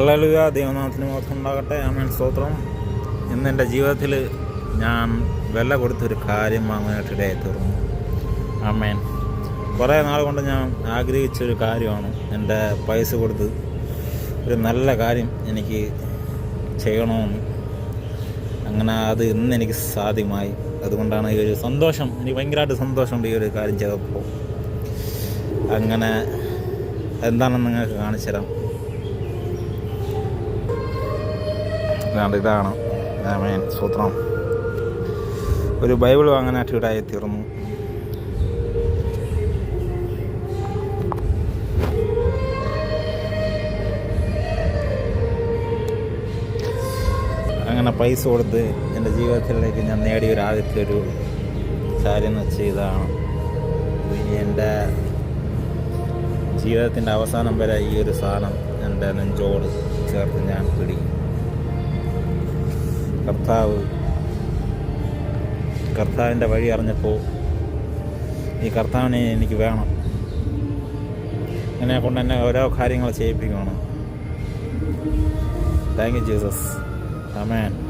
Hallelujah ദൈവനാഥത്തിന് മാത്രം ഉണ്ടാകട്ടെ ആമേൻ. സ്തോത്രം. ഇന്ന് എന്റെ ജീവിതത്തിൽ ഞാൻ വില കൊടുത്തൊരു കാര്യം ഇടയായി തീർന്നു. ആമേൻ. കുറേ നാൾ കൊണ്ട് ഞാൻ ആഗ്രഹിച്ചൊരു കാര്യമാണ്. എന്റെ പൈസ കൊടുത്ത് ഒരു നല്ല കാര്യം എനിക്ക് ചെയ്യണമെന്ന്. അങ്ങനെ അത് ഇന്ന് എനിക്ക് സാധ്യമായി. അതുകൊണ്ടാണ് ഈ ഒരു സന്തോഷം. എനിക്ക് ഭയങ്കരമായിട്ട് സന്തോഷമുണ്ട് ഈ ഒരു കാര്യം ചെയ്തപ്പോൾ. അങ്ങനെ എന്താണെന്ന് നിങ്ങൾക്ക് കാണിച്ചു തരാം ഇതാണ്ട് ഇതാണ്. ആമേൻ. സൂത്രം. ഒരു ബൈബിൾ വാങ്ങാനായിട്ട് ഇടായി തീർന്നു. അങ്ങനെ പൈസ കൊടുത്ത് എന്റെ ജീവിതത്തിലേക്ക് ഞാൻ നേടിയ ഒരു ആദ്യത്തെ ഒരു കാര്യം എന്ന് വെച്ചാൽ ഇതാണ്. ഇനി എന്റെ ജീവിതത്തിന്റെ അവസാനം വരെ ഈ ഒരു സാധനം എന്റെ നെഞ്ചോട് ചേർത്ത് ഞാൻ പിടിക്കും. കർത്താവ് കർത്താവിന്റെ വഴി അറിഞ്ഞപ്പോൾ ഈ കർത്താവിനെ എനിക്ക് വേണം. എന്നെ കൊണ്ട് എന്നെ ഓരോ കാര്യങ്ങൾ ചെയ്യിപ്പിക്കുകയാണ് താങ്ക് യു ജീസസ് ആമേൻ